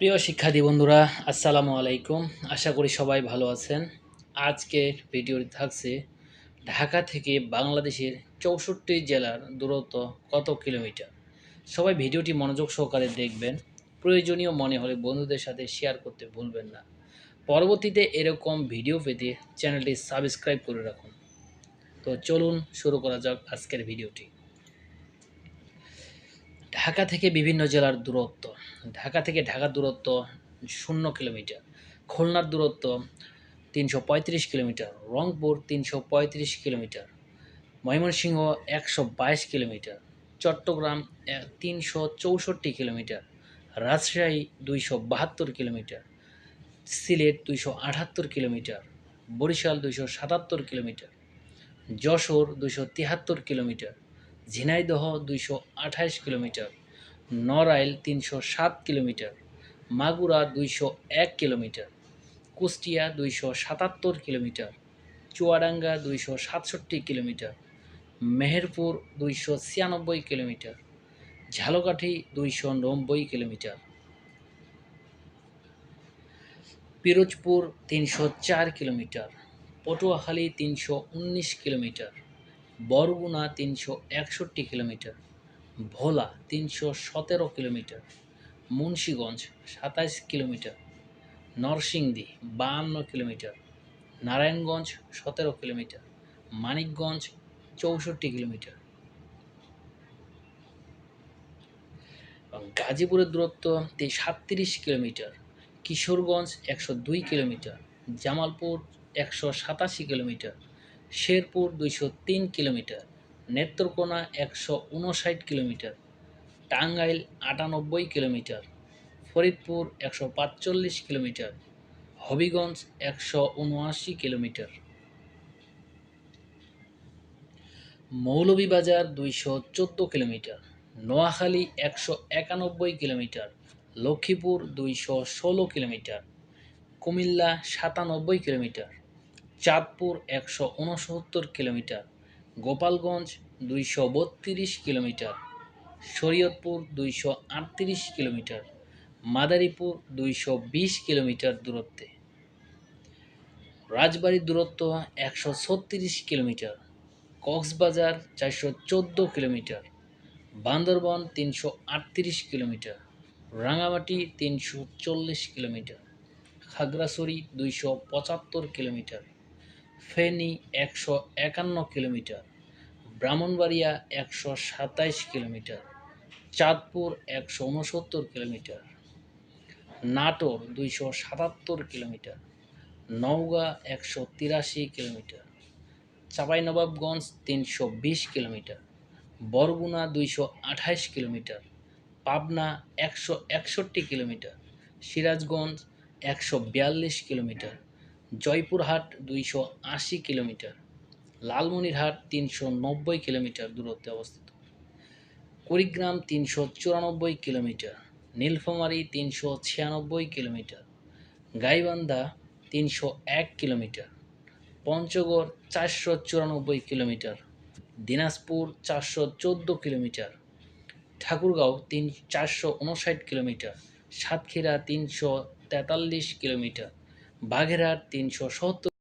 প্রিয় শিক্ষার্থী বন্ধুরা, আসসালামু আলাইকুম। আশা করি সবাই ভালো আছেন। আজকে ভিডিওটি থাকছে ঢাকা থেকে বাংলাদেশের চৌষট্টি জেলার দূরত্ব কত কিলোমিটার? সবাই ভিডিওটি মনোযোগ সহকারে দেখবেন। প্রয়োজনীয় মনে হলে বন্ধুদের সাথে শেয়ার করতে ভুলবেন না। পরবর্তীতে এরকম ভিডিও পেতে চ্যানেলটি সাবস্ক্রাইব করে রাখুন। তো চলুন শুরু করা যাক আজকের ভিডিওটি। ঢাকা থেকে বিভিন্ন জেলার দূরত্ব। ঢাকা থেকে ঢাকার দূরত্ব শূন্য কিলোমিটার, খুলনার দূরত্ব তিনশো পঁয়ত্রিশ কিলোমিটার, রংপুর তিনশো পঁয়ত্রিশ কিলোমিটার, ময়মনসিংহ একশো বাইশ কিলোমিটার, চট্টগ্রাম তিনশো চৌষট্টি কিলোমিটার, রাজশাহী দুইশো বাহাত্তর কিলোমিটার, সিলেট দুইশো আটাত্তর কিলোমিটার, বরিশাল দুইশো সাতাত্তর কিলোমিটার, যশোর দুইশো তিয়াত্তর কিলোমিটার ঝিনাইদহ দুইশো আঠাইশ কিলোমিটার, নড়াইল তিনশো সাত কিলোমিটার, মাগুরা দুইশো এক কিলোমিটার, কুষ্টিয়া দুইশো সাতাত্তর কিলোমিটার, চুয়াডাঙ্গা দুইশো সাতষট্টি কিলোমিটার, মেহেরপুর দুইশো ছিয়ানব্বই কিলোমিটার, ঝালকাঠি দুইশো নব্বই কিলোমিটার। পিরোজপুর তিনশো চার কিলোমিটার, পটুয়াখালী তিনশো উনিশ কিলোমিটার। বরগুনা তিনশো একষট্টি কিলোমিটার, ভোলা তিনশো সতেরো কিলোমিটার, মুন্সীগঞ্জ সাতাইশ কিলোমিটার, নরসিংদী বাহান্ন কিলোমিটার, নারায়ণগঞ্জ সতেরো কিলোমিটার, মানিকগঞ্জ চৌষট্টি কিলোমিটার। গাজীপুরের দূরত্ব সাতত্রিশ কিলোমিটার, কিশোরগঞ্জ একশো দুই কিলোমিটার, জামালপুর একশো সাতাশি কিলোমিটার শেরপুর দুইশো তিন কিলোমিটার, নেত্রকোনা একশো উনষাট কিলোমিটার, টাঙ্গাইল আটানব্বই কিলোমিটার, ফরিদপুর একশো পাঁচচল্লিশ কিলোমিটার, হবিগঞ্জ একশো উনআশি কিলোমিটার। মৌলভীবাজার দুইশো চোদ্দ কিলোমিটার, নোয়াখালী একশো একানব্বই কিলোমিটার, লক্ষ্মীপুর দুইশো ষোলো কিলোমিটার, কুমিল্লা সাতানব্বই কিলোমিটার। চাঁদপুর একশো উনসত্তর কিলোমিটার, গোপালগঞ্জ দুইশো বত্রিশ কিলোমিটার, শরীয়তপুর দুইশো আটত্রিশ কিলোমিটার, মাদারীপুর দুইশো বিশ কিলোমিটার দূরত্বে। রাজবাড়ির দূরত্ব একশো ছত্রিশ কিলোমিটার, কক্সবাজার চারশো চোদ্দ কিলোমিটার, বান্দরবন তিনশো আটত্রিশ কিলোমিটার, রাঙামাটি তিনশো চল্লিশ কিলোমিটার, খাগড়াছড়ি দুইশো পঁচাত্তর কিলোমিটার। ফেনী একশো একান্ন কিলোমিটার, ব্রাহ্মণবাড়িয়া একশো সাতাইশ কিলোমিটার, চাঁদপুর একশো উনসত্তর কিলোমিটার, নাটোর দুইশো সাতাত্তর কিলোমিটার, নওগাঁ একশো তিরাশি কিলোমিটার, চাঁপাইনবাবগঞ্জ তিনশো বিশ কিলোমিটার, বরগুনা দুইশো আঠাইশ কিলোমিটার, পাবনা একশো একষট্টি কিলোমিটার, সিরাজগঞ্জ একশো বিয়াল্লিশ কিলোমিটার জয়পুরহাট দুইশো আশি কিলোমিটার, লালমনিরহাট তিনশো নব্বই কিলোমিটার দূরত্বে অবস্থিত। কুড়িগ্রাম তিনশো চুরানব্বই কিলোমিটার, নীলফামারী তিনশো ছিয়ানব্বই কিলোমিটার, গাইবান্ধা তিনশো এক কিলোমিটার, পঞ্চগড় চারশো চুরানব্বই কিলোমিটার, দিনাজপুর চারশো চোদ্দ কিলোমিটার, ঠাকুরগাঁও তিন চারশো উনষাট কিলোমিটার, সাতক্ষীরা তিনশো তেতাল্লিশ কিলোমিটার বাঘেরহাট তিনশো সত্তর